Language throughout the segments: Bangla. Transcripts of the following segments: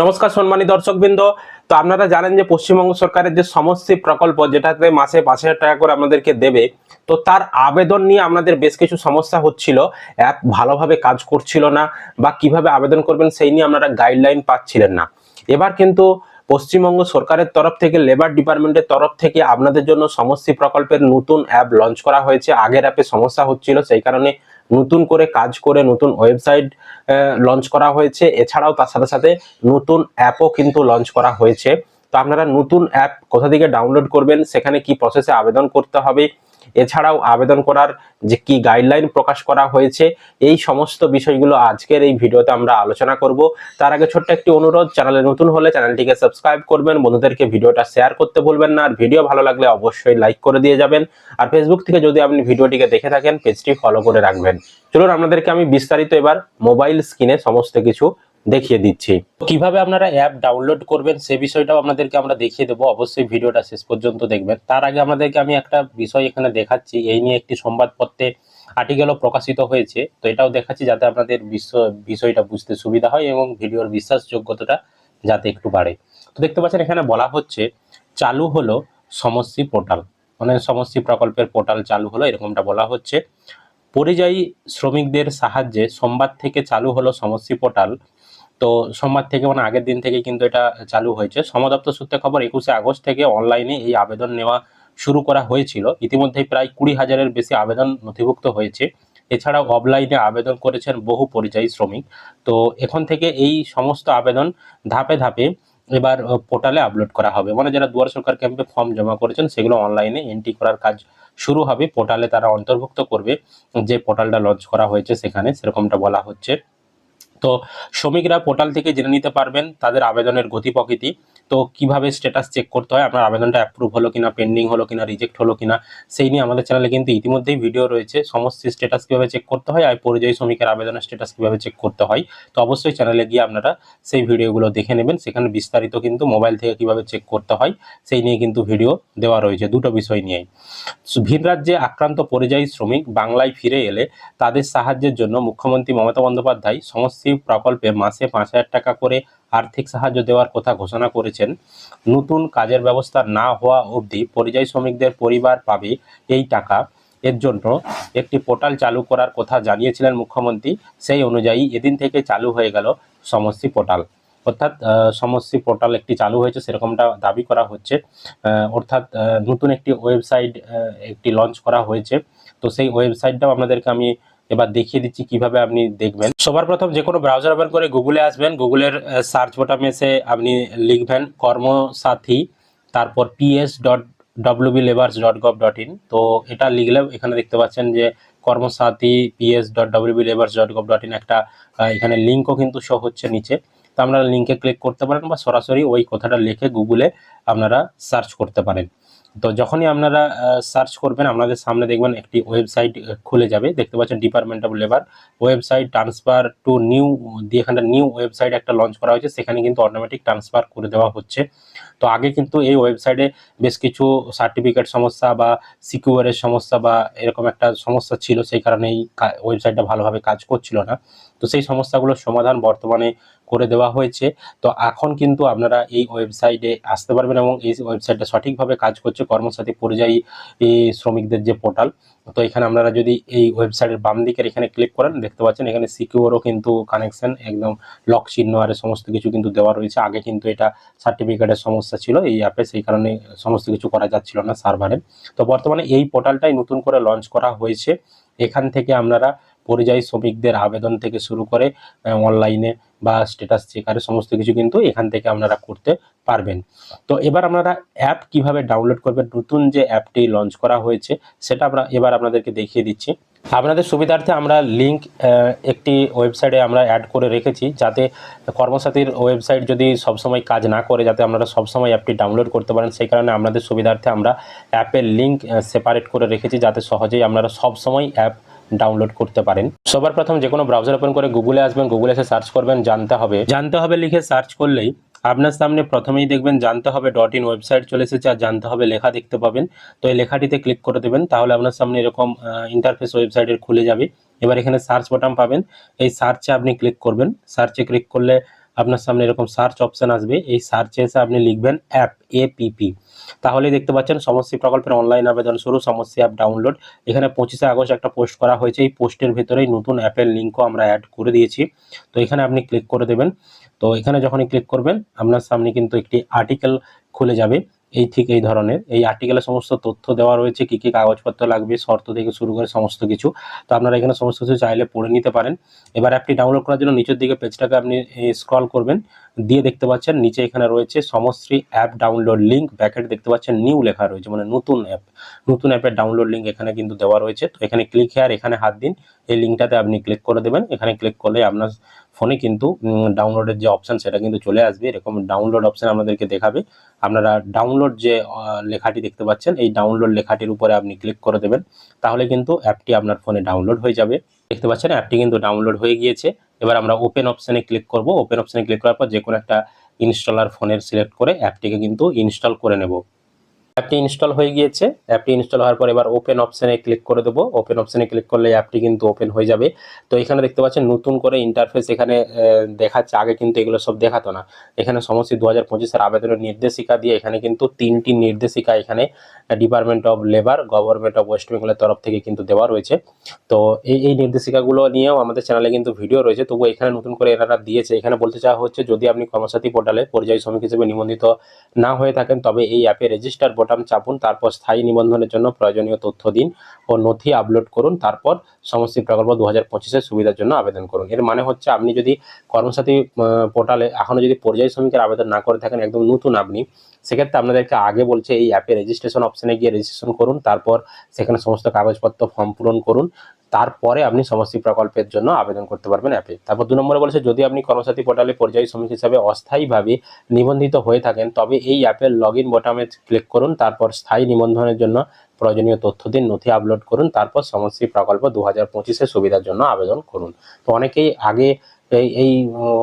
নমস্কার সম্মানী দর্শকবৃন্দ। তো আপনারা জানেন যে পশ্চিমবঙ্গ সরকারের যে সমষ্টি প্রকল্প, যেটাতে মাসে পাঁচ হাজার টাকা করে আমাদেরকে দেবে, তো তার আবেদন নিয়ে আপনাদের বেশ কিছু সমস্যা হচ্ছিল। অ্যাপ ভালোভাবে কাজ করছিল না বা কীভাবে আবেদন করবেন সেই নিয়ে আপনারা গাইডলাইন পাচ্ছিলেন না। এবার কিন্তু পশ্চিমবঙ্গ সরকারের তরফ থেকে লেবার ডিপার্টমেন্টের তরফ থেকে আপনাদের জন্য সমষ্টি প্রকল্পের নতুন অ্যাপ লঞ্চ করা হয়েছে। আগের অ্যাপে সমস্যা হচ্ছিল, সেই কারণে নতুন করে কাজ করে নতুন ওয়েবসাইট লঞ্চ করা হয়েছে। এছাড়াও তার সাথে সাথে নতুন অ্যাপও কিন্তু লঞ্চ করা হয়েছে। তো আপনারা নতুন অ্যাপ কোথা থেকে ডাউনলোড করবেন, সেখানে কি প্রসেসে আবেদন করতে হবে এছাড়াও আবেদন করার যে কি গাইডলাইন প্রকাশ করা হয়েছে, এই সমস্ত বিষয়গুলো আজকের এই ভিডিওতে আমরা আলোচনা করব। তার আগে ছোট্ট একটি অনুরোধ, চ্যানেলে নতুন হলে চ্যানেলটিকে সাবস্ক্রাইব করবেন, বন্ধুদেরকে ভিডিওটা শেয়ার করতে ভুলবেন না, আর ভিডিও ভালো লাগলে অবশ্যই লাইক করে দিয়ে যাবেন। আর ফেসবুক থেকে যদি আপনি ভিডিওটিকে দেখে থাকেন পেজটি ফলো করে রাখবেন। চলুন, আপনাদেরকে আমি বিস্তারিত এবার মোবাইল স্ক্রিনে সমস্ত কিছু দেখিয়ে দিচ্ছি। কীভাবে আপনারা অ্যাপ ডাউনলোড করবেন সে বিষয়টাও আপনাদেরকে আমরা দেখিয়ে দেবো। অবশ্যই ভিডিওটা শেষ পর্যন্ত দেখবেন। তার আগে আপনাদেরকে আমি একটা বিষয় এখানে দেখাচ্ছি। এই নিয়ে একটি সংবাদপত্রে আর্টিকেলও প্রকাশিত হয়েছে। তো এটাও দেখাচ্ছি যাতে আপনাদের বিশ্ব, বিষয়টা বুঝতে সুবিধা হয় এবং ভিডিওর বিশ্বাসযোগ্যতাটা যাতে একটু বাড়ে। তো দেখতে পাচ্ছেন এখানে বলা হচ্ছে, চালু হলো সমষ্টি পোর্টাল। মানে সমষ্টি প্রকল্পের পোর্টাল চালু হলো, এরকমটা বলা হচ্ছে। পরিযায়ী শ্রমিকদের সাহায্যে সোমবার থেকে চালু হলো সমষ্টি পোর্টাল। তো সোমবার থেকে মানে আগের দিন থেকে কিন্তু এটা চালু হয়েছে। সমদপ্তর সূত্রে খবর, একুশে আগস্ট থেকে অনলাইনে এই আবেদন নেওয়া শুরু করা হয়েছিল। ইতিমধ্যেই প্রায় কুড়ি হাজারের বেশি আবেদন নথিভুক্ত হয়েছে। এছাড়াও অফলাইনে আবেদন করেছেন বহু পরিযায়ী শ্রমিক। তো এখন থেকে এই সমস্ত আবেদন ধাপে ধাপে এবার পোর্টালে আপলোড করা হবে। মানে যারা দুয়ার সরকার ক্যাম্পে ফর্ম জমা করেছেন, সেগুলো অনলাইনে এন্ট্রি করার কাজ শুরু হবে। পোর্টালে তারা অন্তর্ভুক্ত করবে। যে পোর্টালটা লঞ্চ করা হয়েছে সেখানে সেরকমটা বলা হচ্ছে। তো শ্রমিকরা পোর্টাল থেকে জেনে নিতে পারবেন তাদের আবেদনের গতি প্রকৃতি। তো কীভাবে স্ট্যাটাস চেক করতে হয়, আপনার আবেদনটা অ্যাপ্রুভ হলো কিনা পেন্ডিং হলো কিনা রিজেক্ট হলো কিনা, সেই নিয়ে আমাদের চ্যানেলে কিন্তু ইতিমধ্যেই ভিডিও রয়েছে। সমস্ত স্ট্যাটাস কীভাবে চেক করতে হয় আর পরিযায়ী শ্রমিকের আবেদনের স্ট্যাটাস কীভাবে চেক করতে হয়, তো অবশ্যই চ্যানেলে গিয়ে আপনারা সেই ভিডিওগুলো দেখে নেবেন। সেখানে বিস্তারিত কিন্তু মোবাইল থেকে কীভাবে চেক করতে হয়, সেই নিয়ে কিন্তু ভিডিও দেওয়া রয়েছে দুটো বিষয় নিয়েই। ভিন রাজ্যে আক্রান্ত পরিযায়ী শ্রমিক বাংলায় ফিরে এলে তাদের সাহায্যের জন্য মুখ্যমন্ত্রী মমতা বন্দ্যোপাধ্যায় সমষ্টি প্রকল্পে মাসে পাঁচ হাজার টাকা করে আর্থিক সাহায্য দেওয়ার কথা ঘোষণা করেছেন। নতুন কাজের ব্যবস্থা না হওয়া অবধি পরিযায়ী শ্রমিকদের পরিবার পাবে এই টাকা। এর জন্য একটি পোর্টাল চালু করার কথা জানিয়েছিলেন মুখ্যমন্ত্রী। সেই অনুযায়ী এদিন থেকে চালু হয়ে গেল সমষ্টি পোর্টাল। অর্থাৎ সমষ্টি পোর্টাল একটি চালু হয়েছে, সেরকমটা দাবি করা হচ্ছে। অর্থাৎ নতুন একটি ওয়েবসাইট একটি লঞ্চ করা হয়েছে। তো সেই ওয়েবসাইটটাও আপনাদেরকে আমি এবার দেখিয়ে দিচ্ছি কীভাবে আপনি দেখবেন। সবার প্রথম যে কোনো ব্রাউজার ওপেন করে গুগলে আসবেন। গুগলের সার্চ বটামে এসে আপনি লিখবেন কর্মসাথী, তারপর PS dot WB labours dot gov dot in তো এটা লিখলে এখানে দেখতে পাচ্ছেন যে Karmasathi PS dot WB labours dot gov dot in একটা এখানে লিঙ্কও কিন্তু শো হচ্ছে নিচে। তো আপনারা লিঙ্কে ক্লিক করতে পারেন বা সরাসরি ওই কথাটা লিখে গুগলে আপনারা সার্চ করতে পারেন। তো যখনই আপনারা সার্চ করবেন, আপনাদের সামনে দেখবেন একটি ওয়েবসাইট খুলে যাবে। দেখতে পাচ্ছেন department of labour website transfer to new দিয়ে এখানে নিউ ওয়েবসাইট একটা লঞ্চ করা হয়েছে, সেখানে কিন্তু অটোমেটিক ট্রান্সফার করে দেওয়া হচ্ছে। তো আগে কিন্তু এই ওয়েবসাইটে বেশ কিছু সার্টিফিকেট সমস্যা বা সিকিউরের সমস্যা বা এরকম একটা সমস্যা ছিল, সেই কারণে এই ওয়েবসাইটটা ভালোভাবে কাজ করছিল না। তো সেই সমস্যাগুলোর সমাধান বর্তমানে করে দেওয়া হয়েছে। তো এখন কিন্তু আপনারা এই ওয়েবসাইটে আসতে পারবেন এবং এই ওয়েবসাইটটা সঠিকভাবে কাজ করছে কর্মসাথী পরিযায়ী শ্রমিকদের যে পোর্টাল। তো এখানে আপনারা যদি এই ওয়েবসাইটের বাম দিকের এখানে ক্লিক করেন, দেখতে পাচ্ছেন এখানে সিকিউরও কিন্তু কানেকশন একদম লক চিহ্ন আর সমস্ত কিছু কিন্তু দেওয়া রয়েছে। আগে কিন্তু এটা সার্টিফিকেটের সমস্যা ছিল এই অ্যাপে, সেই কারণে সমস্ত কিছু করা যাচ্ছিল না সার্ভারে। তো বর্তমানে এই পোর্টালটাই নতুন করে লঞ্চ করা হয়েছে। এখান থেকে আপনারা পরিযায়ী শ্রমিকদের আবেদন থেকে শুরু করে অনলাইনে বা স্ট্যাটাস চেকারে সমস্ত কিছু কিন্তু এখান থেকে আপনারা করতে পারবেন। তো এবার আপনারা অ্যাপ কীভাবে ডাউনলোড করবেন, নতুন যে অ্যাপটি লঞ্চ করা হয়েছে, সেটা আমরা এবার আপনাদেরকে দেখিয়ে দিচ্ছি। আপনাদের সুবিধার্থে আমরা লিঙ্ক একটি ওয়েবসাইটে আমরা অ্যাড করে রেখেছি, যাতে কর্মসাথীর ওয়েবসাইট যদি সবসময় কাজ না করে, যাতে আপনারা সবসময় অ্যাপটি ডাউনলোড করতে পারেন, সেই কারণে আপনাদের সুবিধার্থে আমরা অ্যাপের লিঙ্ক সেপারেট করে রেখেছি, যাতে সহজেই আপনারা সবসময় অ্যাপ ডাউনলোড করতে পারেন। সবার প্রথম যে কোনো ব্রাউজার ওপেন করে গুগলে আসবেন গুগলে এসে সার্চ করবেন, জানতে হবে। জানতে হবে লিখে সার্চ করলেই আপনার সামনে প্রথমেই দেখবেন জানতে হবে ডট ইন ওয়েবসাইট চলে এসেছে আর জানতে হবে লেখা দেখতে পাবেন। তো এই লেখাটিতে ক্লিক করে দেবেন, তাহলে আপনার সামনে এরকম ইন্টারফেস ওয়েবসাইটের খুলে যাবে। এবার এখানে সার্চ বাটন পাবেন। এই সার্চে আপনি ক্লিক করবেন। সার্চে ক্লিক করলে আপনার সামনে এরকম সার্চ অপশান আসবে। এই সার্চে এসে আপনি লিখবেন অ্যাপ এপিপি তাহলেই দেখতে পাচ্ছেন সমস্যা প্রকল্পের অনলাইন আবেদন শুরু সমস্যা অ্যাপ ডাউনলোড এখানে পঁচিশে আগস্ট একটা পোস্ট করা হয়েছে। এই পোস্টের ভেতরেই নতুন অ্যাপের লিঙ্কও আমরা অ্যাড করে দিয়েছি। তো এখানে আপনি ক্লিক করে দেবেন। তো এখানে যখনই ক্লিক করবেন, আপনার সামনে কিন্তু একটি আর্টিকেল খুলে যাবে। এই ঠিক এই ধরনের। এই আর্টিকেলে সমস্ত তথ্য দেওয়া রয়েছে, কি কি কাগজপত্র লাগবে, শর্ত থেকে শুরু করে সমস্ত কিছু। তো আপনারা এখানে সমস্ত কিছু চাইলে পড়ে নিতে পারেন। এবার অ্যাপটি ডাউনলোড করার জন্য নিচের দিকে পেজটাকে আপনি স্ক্রল করবেন। দিয়ে দেখতে পাচ্ছেন নিচে এখানে রয়েছে Samashree app download link bracket দেখতে পাচ্ছেন নিউ লেখা রয়েছে মানে নতুন অ্যাপ নতুন অ্যাপের ডাউনলোড লিঙ্ক এখানে কিন্তু দেওয়া রয়েছে। তো এখানে ক্লিক হেয়ার এখানে হাত দিন। এই লিঙ্কটাতে আপনি ক্লিক করে দেবেন। এখানে ক্লিক করলে আপনার ফোনে কিন্তু ডাউনলোডের যে অপশান সেটা কিন্তু চলে আসবে। এরকম ডাউনলোড অপশান আপনাদেরকে দেখাবে। আপনারা ডাউনলোড যে লেখাটি দেখতে পাচ্ছেন, এই ডাউনলোড লেখাটির উপরে আপনি ক্লিক করে দেবেন। তাহলে কিন্তু অ্যাপটি আপনার ফোনে ডাউনলোড হয়ে যাবে। দেখতে পাচ্ছেন, অ্যাপটি কিন্তু ডাউনলোড হয়ে গিয়েছে। এবার আমরা ওপেন অপশানে ক্লিক করব। ওপেন অপশানে ক্লিক করার পর যে কোনো একটা ইনস্টলার ফোনের সিলেক্ট করে অ্যাপটিকে কিন্তু ইনস্টল করে নেব। অ্যাপটি ইনস্টল হয়ে গিয়েছে। অ্যাপটি ইনস্টল হওয়ার পর এবার ওপেন অপশানে ক্লিক করে দেবো। ওপেন অপশানে ক্লিক করলে অ্যাপটি কিন্তু ওপেন হয়ে যাবে। তো এখানে দেখতে পাচ্ছেন নতুন করে ইন্টারফেস এখানে দেখাচ্ছে। আগে কিন্তু এগুলো সব দেখাতো না। এখানে সমস্ত দু হাজার পঁচিশের আবেদনের নির্দেশিকা দিয়ে এখানে কিন্তু তিনটি নির্দেশিকা এখানে department of labour government of west বেঙ্গলের তরফ থেকে কিন্তু দেওয়া রয়েছে। তো এই এই নির্দেশিকাগুলো নিয়েও আমাদের চ্যানেলে কিন্তু ভিডিও রয়েছে। তবু এখানে নতুন করে এনারা দিয়েছে। এখানে বলতে চাওয়া হচ্ছে, যদি আপনি কর্মসাথী পোর্টালে পরিযায়ী শ্রমিক হিসেবে নিবন্ধিত না হয়ে থাকেন, তবে এই অ্যাপে রেজিস্টার বোতাম চাপুন, তারপর স্থায়ী নিবন্ধনের জন্য প্রয়োজনীয় তথ্য দিন ও নথি আপলোড করুন, তারপর সমষ্টি প্রকল্প দু হাজার পঁচিশের সুবিধার জন্য আবেদন করুন। এর মানে হচ্ছে আপনি যদি কর্মসাথী পোর্টালে এখনও যদি পর্যায়ী শ্রমিকের আবেদন না করে থাকেন, একদম নতুন আপনি, সেক্ষেত্রে আপনাদেরকে আগে বলছে এই অ্যাপে রেজিস্ট্রেশন অপশানে গিয়ে রেজিস্ট্রেশন করুন, তারপর সেখানে সমস্ত কাগজপত্র ফর্ম পূরণ করুন তারপরে আপনি সমষ্টি প্রকল্পের জন্য আবেদন করতে পারবেন অ্যাপে তারপর দু নম্বরে বলেছে, যদি আপনি কর্মসাথী পোর্টালে পর্যায়ী শ্রমিক হিসাবে অস্থায়ীভাবে নিবন্ধিত হয়ে থাকেন, তবে এই অ্যাপের লগ ইন বোতামে ক্লিক করুন, তারপর স্থায়ী নিবন্ধনের জন্য প্রয়োজনীয় তথ্য দিন, নথি আপলোড করুন, তারপর সমষ্টি প্রকল্প দু হাজার সুবিধার জন্য আবেদন করুন। তো অনেকেই আগে এই এই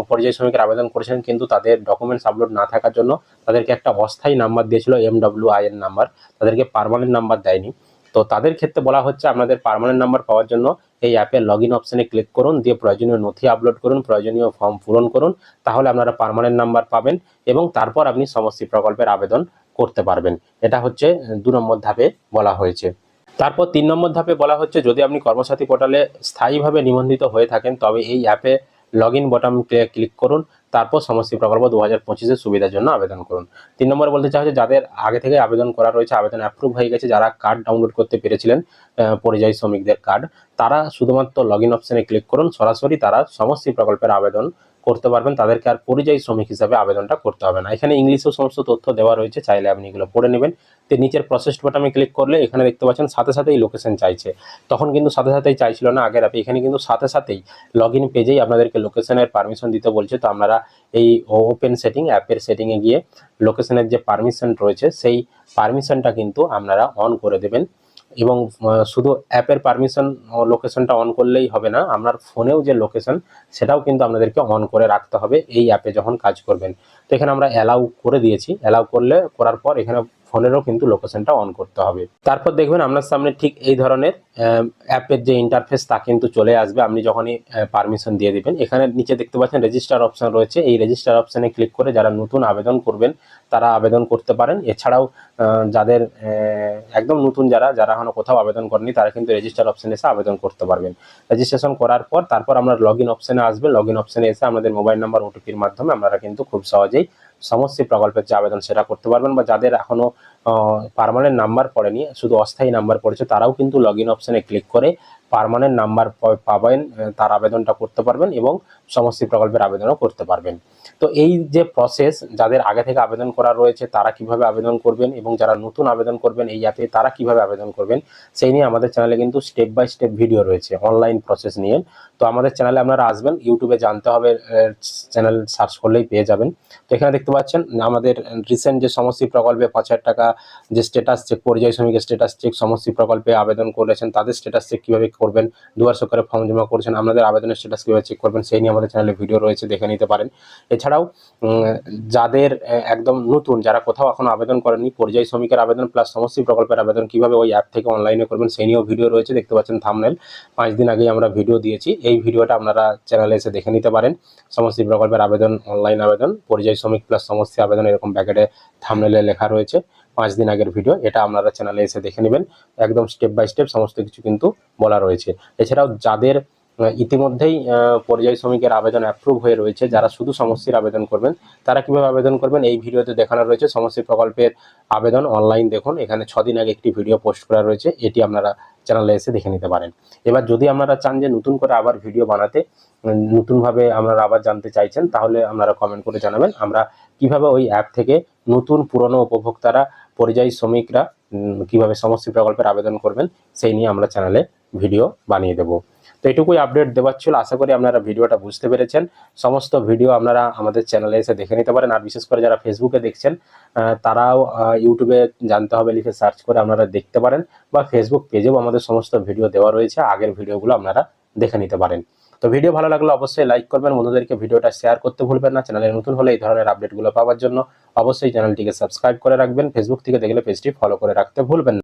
পরিযায়ী শ্রমিকের আবেদন করেছেন কিন্তু তাদের ডকুমেন্টস আপলোড না থাকার জন্য তাদেরকে একটা অস্থায়ী নাম্বার দিয়েছিল এম ডাব্লিউ আই নাম্বার তাদেরকে পার্মানেন্ট নাম্বার দেয়নি। তো তাদের ক্ষেত্রে বলা হচ্ছে আপনাদের পার্মানেন্ট নাম্বার পাওয়ার জন্য এই অ্যাপের লগ ইন অপশানে ক্লিক করুন, দিয়ে প্রয়োজনীয় নথি আপলোড করুন, প্রয়োজনীয় ফর্ম পূরণ করুন, তাহলে আপনারা পারমানেন্ট নাম্বার পাবেন এবং তারপর আপনি সমষ্টি প্রকল্পের আবেদন করতে পারবেন। এটা হচ্ছে দু নম্বর ধাপে বলা হয়েছে। তারপর তিন নম্বর ধাপে বলা হচ্ছে, যদি আপনি কর্মসাথী পোর্টালে স্থায়ীভাবে নিবন্ধিত হয়ে থাকেন, তবে এই অ্যাপে লগ ইন বটন ক্লিক করুন তারপর সমষ্টি প্রকল্প দু হাজার পঁচিশের সুবিধার জন্য আবেদন করুন। তিন নম্বর বলতে হচ্ছে, যাদের আগে থেকে আবেদন করা রয়েছে, আবেদন অ্যাপ্রুভ হয়ে গেছে, যারা কার্ড ডাউনলোড করতে পেরেছিলেন পরিযায়ী শ্রমিকদের কার্ড তারা শুধুমাত্র লগ ইন অপশানে ক্লিক করুন। সরাসরি তারা সমষ্টি প্রকল্পের আবেদন করতে পারবেন, তাদেরকে আর পরিযায়ী শ্রমিক হিসাবে আবেদনটা করতে হবে না। এখানে ইংলিশেও সমস্ত তথ্য দেওয়া রয়েছে, চাইলে আপনি এগুলো পড়ে নেবেন। তো নিচের প্রসেসড বাটনে ক্লিক করলে এখানে দেখতে পাচ্ছেন, সাথে সাথেই লোকেশন চাইছে। তখন কিন্তু সাথে সাথেই চাইছিল না আগের অ্যাপে এখানে কিন্তু সাথে সাথেই লগ ইন পেজেই আপনাদেরকে লোকেশনের পারমিশন দিতে বলছে। তো আপনারা এই ওপেন সেটিং অ্যাপের সেটিংয়ে গিয়ে লোকেশনের যে পারমিশন রয়েছে, সেই পারমিশনটা কিন্তু আপনারা অন করে দেবেন। এবং শুধু অ্যাপের পারমিশন লোকেশনটা অন করলেই হবে না, আপনার ফোনেও যে লোকেশন সেটাও কিন্তু আপনাদেরকে অন করে রাখতে হবে এই অ্যাপে যখন কাজ করবেন। তো এখানে আমরা অ্যালাউ করে দিয়েছি। অ্যালাউ করলে, করার পর এখানে ফোনেরও কিন্তু লোকেশনটা অন করতে হবে। তারপর দেখবেন আপনার সামনে ঠিক এই ধরনের অ্যাপের যে ইন্টারফেস তা কিন্তু চলে আসবে। আপনি যখনই পারমিশন দিয়ে দিবেন, এখানে নিচে দেখতে পাচ্ছেন রেজিস্টার অপশন রয়েছে। এই রেজিস্টার অপশনে ক্লিক করে যারা নতুন আবেদন করবেন, তারা আবেদন করতে পারেন। এছাড়াও যাদের একদম নতুন যারা যারা এখনও কোথাও আবেদন করেনি তারা কিন্তু রেজিস্টার অপশানে এসে আবেদন করতে পারবেন। রেজিস্ট্রেশন করার পর, তারপর আমরা লগ ইন অপশানে আসবে। লগ ইন অপশানে এসে আমাদের মোবাইল নাম্বার ওটিপির মাধ্যমে আপনারা কিন্তু খুব সহজেই সমস্ত প্রকল্পের যে আবেদন সেটা করতে পারবেন বা যাদের এখনও পারমানেন্ট নাম্বার পড়েনি, শুধু অস্থায়ী নাম্বার পড়েছে, তারাও কিন্তু লগ ইন অপশানে ক্লিক করে পার্মানেন্ট নাম্বার পাবেন তার আবেদনটা করতে পারবেন এবং সমষ্টি প্রকল্পের আবেদনও করতে পারবেন। তো এই যে প্রসেস যাদের আগে থেকে আবেদন করা রয়েছে, তারা কীভাবে আবেদন করবেন এবং যারা নতুন আবেদন করবেন এই অ্যাপে তারা কীভাবে আবেদন করবেন, সেই নিয়ে আমাদের চ্যানেলে কিন্তু স্টেপ বাই স্টেপ ভিডিও রয়েছে অনলাইন প্রসেস নিয়ে। তো আমাদের চ্যানেলে আপনারা আসবেন ইউটিউবে জানতে হবে চ্যানেল সার্চ করলেই পেয়ে যাবেন। তো এখানে দেখতে পাচ্ছেন, আমাদের রিসেন্ট যে সমষ্টি প্রকল্পে পাঁচ হাজার টাকা যে স্ট্যাটাস চেক পরিযায়ী শ্রমিকের স্টেটাস চেক সমষ্টি প্রকল্পে আবেদন করেছেন, তাদের স্টেটাস চেক কীভাবে করবেন দুয়ার সরকারে ফর্ম জমা করছেন, আপনাদের আবেদনের স্ট্যাটাস কীভাবে চেক করবেন সেই নিয়ে আমাদের চ্যানেলে ভিডিও রয়েছে, দেখে নিতে পারেন। এছাড়াও যাদের একদম নতুন, যারা কোথাও এখনও আবেদন করেননি, পরিযায়ী শ্রমিকের আবেদন প্লাস সমস্ত প্রকল্পের আবেদন কীভাবে ওই অ্যাপ থেকে অনলাইনে করবেন, সেই নিয়েও ভিডিও রয়েছে, দেখতে পাচ্ছেন থামনেল পাঁচ দিন আগেই আমরা ভিডিও দিয়েছি, এই ভিডিওটা আপনারা চ্যানেলে এসে দেখে নিতে পারেন। সমস্ত প্রকল্পের আবেদন অনলাইন আবেদন, পরিযায়ী শ্রমিক প্লাস সমস্ত আবেদন, এরকম প্যাকেটে থামনেলে লেখা রয়েছে। পাঁচ দিন আগের ভিডিও এটা আপনারা চ্যানেলে এসে দেখে নেবেন। একদম স্টেপ বাই স্টেপ সমস্ত কিছু কিন্তু বলা রয়েছে। এছাড়াও যাদের ইতিমধ্যেই পরিযায়ী শ্রমিকের আবেদন অ্যাপ্রুভ হয়ে রয়েছে। যারা শুধু সমষ্টির আবেদন করবেন, তারা কীভাবে আবেদন করবেন এই ভিডিওতে দেখানো রয়েছে। সমষ্টি প্রকল্পের আবেদন অনলাইন দেখুন। এখানে ছদিন আগে একটি ভিডিও পোস্ট করা রয়েছে। এটি আপনারা চ্যানেলে এসে দেখে নিতে পারেন। এবার যদি আপনারা চান যে নতুন করে আবার ভিডিও বানাতে নতুনভাবে আপনারা আবার জানতে চাইছেন, তাহলে আপনারা কমেন্ট করে জানাবেন। আমরা কীভাবে ওই অ্যাপ থেকে নতুন, পুরনো উপভোক্তারা, পরিযায়ী শ্রমিকরা কীভাবে সমষ্টি প্রকল্পের আবেদন করবেন, সেই নিয়ে আমরা চ্যানেলে ভিডিও বানিয়ে দেবো। তো এটুকুই আপডেট দেওয়ার ছিল। আশা করি আপনারা ভিডিওটা বুঝতে পেরেছেন। সমস্ত ভিডিও আপনারা আমাদের চ্যানেলে এসে দেখে নিতে পারেন। আর বিশেষ করে যারা ফেসবুকে দেখছেন তারাও ইউটিউবে জানতে হবে লিখে সার্চ করে আপনারা দেখতে পারেন বা ফেসবুক পেজেও আমাদের সমস্ত ভিডিও দেওয়া রয়েছে। আগের ভিডিওগুলো আপনারা দেখে নিতে পারেন। তো ভিডিও ভালো লাগলে অবশ্যই লাইক করবেন। বন্ধুদেরকে ভিডিওটা শেয়ার করতে ভুলবেন না। চ্যানেলে নতুন হলে এই ধরনের আপডেটগুলো পাওয়ার জন্য অবশ্যই চ্যানেলটিকে সাবস্ক্রাইব করে রাখবেন। ফেসবুক থেকে দেখলে পেজটি ফলো করে রাখতে ভুলবেন না।